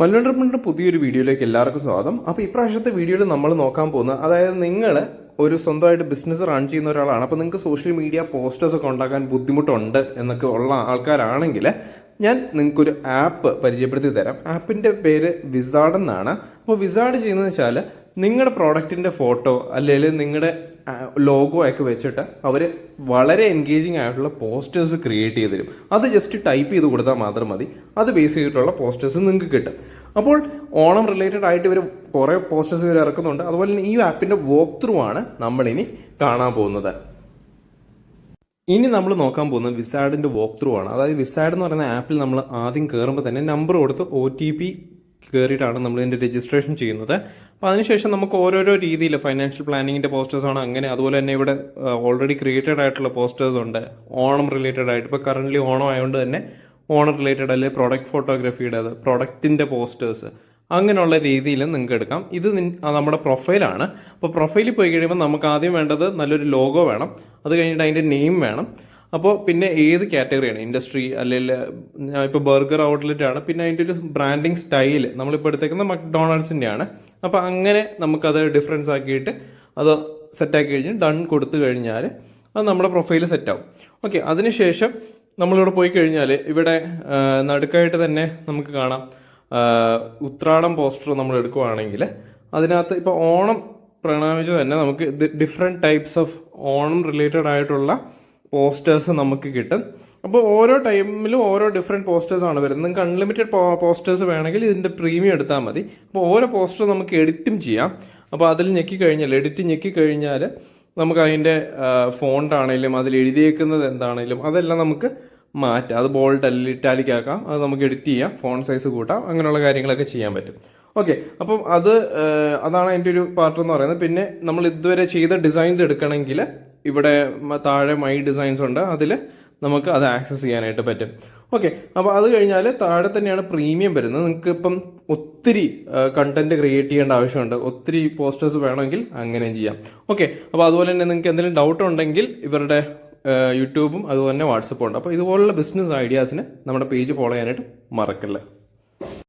മല്ലൂർ പുതിയൊരു വീഡിയോയിലേക്ക് എല്ലാവർക്കും സ്വാഗതം. അപ്പോൾ ഇപ്രാവശ്യത്തെ വീഡിയോയിൽ നമ്മൾ നോക്കാൻ പോകുന്നത് അതായത് നിങ്ങൾ ഒരു സ്വന്തമായിട്ട് ബിസിനസ് റൺ ചെയ്യുന്ന ഒരാളാണ്. അപ്പോൾ നിങ്ങൾക്ക് സോഷ്യൽ മീഡിയ പോസ്റ്റേഴ്സ് ഒക്കെ ഉണ്ടാക്കാൻ ബുദ്ധിമുട്ടുണ്ട് എന്നൊക്കെ ഉള്ള ആൾക്കാരാണെങ്കിൽ ഞാൻ നിങ്ങൾക്കൊരു ആപ്പ് പരിചയപ്പെടുത്തി തരാം. ആപ്പിന്റെ പേര് വിസാർഡ് എന്നാണ്. അപ്പോൾ വിസാർഡ് ചെയ്യുന്നത് വെച്ചാൽ നിങ്ങളുടെ പ്രോഡക്റ്റിന്റെ ഫോട്ടോ അല്ലെങ്കിൽ നിങ്ങളുടെ ലോഗോ ഒക്കെ വെച്ചിട്ട് അവർ വളരെ എൻഗേജിങ് ആയിട്ടുള്ള പോസ്റ്റേഴ്സ് ക്രിയേറ്റ് ചെയ്ത് തരും. അത് ജസ്റ്റ് ടൈപ്പ് ചെയ്ത് കൊടുത്താൽ മാത്രം മതി. അത് ബേസ് ചെയ്തിട്ടുള്ള പോസ്റ്റേഴ്സ് നിങ്ങൾക്ക് കിട്ടും. അപ്പോൾ ഓണം റിലേറ്റഡ് ആയിട്ട് ഇവർ കുറേ പോസ്റ്റേഴ്സ് ഇവർ ഇറക്കുന്നുണ്ട്. അതുപോലെ തന്നെ ഈ ആപ്പിന്റെ വോക്ക് ത്രൂ ആണ് നമ്മളിനി കാണാൻ പോകുന്നത്. ഇനി നമ്മൾ നോക്കാൻ പോകുന്നത് വിസാഡിന്റെ വോക്ക് ത്രൂ ആണ്. അതായത് വിസാഡ് എന്ന് പറയുന്ന ആപ്പിൽ നമ്മൾ ആദ്യം കയറുമ്പോൾ തന്നെ നമ്പർ കൊടുത്ത് ഒ ടി പി കയറിയിട്ടാണ് നമ്മൾ ഇതിന്റെ രജിസ്ട്രേഷൻ ചെയ്യുന്നത്. അപ്പോൾ അതിനുശേഷം നമുക്ക് ഓരോരോ രീതിയിൽ ഫൈനാൻഷ്യൽ പ്ലാനിങ്ങിന്റെ പോസ്റ്റേഴ്സാണ് അങ്ങനെ അതുപോലെ തന്നെ ഇവിടെ ഓൾറെഡി ക്രിയേറ്റഡ് ആയിട്ടുള്ള പോസ്റ്റേഴ്സ് ഉണ്ട്. ഓണം റിലേറ്റഡ് ആയിട്ട്. ഇപ്പോൾ കറന്റ്ലി ഓണം ആയതുകൊണ്ട് തന്നെ ഓണം റിലേറ്റഡ് അല്ലെങ്കിൽ പ്രോഡക്റ്റ് ഫോട്ടോഗ്രാഫിയുടേത് പ്രൊഡക്റ്റിന്റെ പോസ്റ്റേഴ്സ് അങ്ങനെയുള്ള രീതിയിൽ നിങ്ങൾക്ക് എടുക്കാം. ഇത് നമ്മുടെ പ്രൊഫൈലാണ് അപ്പോൾ പ്രൊഫൈലിൽ പോയി കഴിയുമ്പോൾ നമുക്ക് ആദ്യം വേണ്ടത് നല്ലൊരു ലോഗോ വേണം. അത് കഴിഞ്ഞിട്ട് അതിന്റെ നെയിം വേണം. അപ്പോൾ പിന്നെ ഏത് കാറ്റഗറിയാണ്? ഇൻഡസ്ട്രി അല്ലെങ്കിൽ ഇപ്പോൾ ബർഗർ ഔട്ട്ലെറ്റ് ആണ്. പിന്നെ അതിന്റെ ഒരു ബ്രാൻഡിങ് സ്റ്റൈൽ നമ്മളിപ്പോൾ എടുത്തേക്കുന്ന മക്ഡൊണാൾഡ്സിന്റെ ആണ് അപ്പോൾ അങ്ങനെ നമുക്കത് ഡിഫറൻസ് ആക്കിയിട്ട് അത് സെറ്റാക്കി കഴിഞ്ഞ് ഡൺ കൊടുത്തു കഴിഞ്ഞാൽ അത് നമ്മുടെ പ്രൊഫൈൽ സെറ്റാവും ഓക്കെ അതിനുശേഷം നമ്മളിവിടെ പോയി കഴിഞ്ഞാൽ ഇവിടെ നടുക്കായിട്ട് തന്നെ നമുക്ക് കാണാം. ഉത്രാടം പോസ്റ്റർ നമ്മൾ എടുക്കുവാണെങ്കിൽ അതിനകത്ത് ഇപ്പോൾ ഓണം പ്രണാമിച്ച് തന്നെ നമുക്ക് different types of Onam related ആയിട്ടുള്ള പോസ്റ്റേഴ്സ് നമുക്ക് കിട്ടും. അപ്പോൾ ഓരോ ടൈമിലും ഓരോ ഡിഫറെന്റ് പോസ്റ്റേഴ്സ് ആണ് വരുന്നത്. നിങ്ങൾക്ക് അൺലിമിറ്റഡ് പോസ്റ്റേഴ്സ് വേണമെങ്കിൽ ഇതിന്റെ പ്രീമിയം എടുത്താൽ മതി. അപ്പോൾ ഓരോ പോസ്റ്റർ നമുക്ക് എഡിറ്റും ചെയ്യാം. അപ്പോൾ അതിൽ ഞെക്കി കഴിഞ്ഞാൽ എഡിറ്റ് ഞെക്കി കഴിഞ്ഞാൽ നമുക്ക് അതിന്റെ ഫോണ്ട് ആണെങ്കിലും അതിൽ എഴുതിയേക്കുന്നത് എന്താണെങ്കിലും അതെല്ലാം നമുക്ക് മാറ്റാം. അത് ബോൾഡ് അല്ലെങ്കിൽ ഇറ്റാലിക് ആക്കാം. അത് നമുക്ക് എഡിറ്റ് ചെയ്യാം ഫോൺ സൈസ് കൂട്ടാം. അങ്ങനെയുള്ള കാര്യങ്ങളൊക്കെ ചെയ്യാൻ പറ്റും. ഓക്കെ അപ്പം അത് അതാണ് അതിന്റെ ഒരു പാർട്ട് എന്ന് പറയുന്നത്. പിന്നെ നമ്മൾ ഇതുവരെ ചെയ്ത ഡിസൈൻസ് എടുക്കണമെങ്കിൽ ഇവിടെ താഴെ മൈ ഡിസൈൻസ് ഉണ്ട്. അതിൽ നമുക്ക് അത് ആക്സസ് ചെയ്യാനായിട്ട് പറ്റും. ഓക്കെ അപ്പോൾ അത് കഴിഞ്ഞാൽ താഴെ തന്നെയാണ് പ്രീമിയം വരുന്നത്. നിങ്ങൾക്ക് ഇപ്പം ഒത്തിരി കണ്ടന്റ് ക്രിയേറ്റ് ചെയ്യേണ്ട ആവശ്യമുണ്ട്. ഒത്തിരി പോസ്റ്റേഴ്സ് വേണമെങ്കിൽ അങ്ങനെയും ചെയ്യാം. ഓക്കെ അപ്പോൾ അതുപോലെ തന്നെ നിങ്ങൾക്ക് എന്തെങ്കിലും ഡൗട്ട് ഉണ്ടെങ്കിൽ ഇവരുടെ യൂട്യൂബും അതുപോലെ തന്നെ വാട്സപ്പും ഉണ്ട്. അപ്പോൾ ഇതുപോലുള്ള ബിസിനസ് ഐഡിയാസിന് നമ്മുടെ പേജ് ഫോളോ ചെയ്യാനായിട്ട് മറക്കല്ല?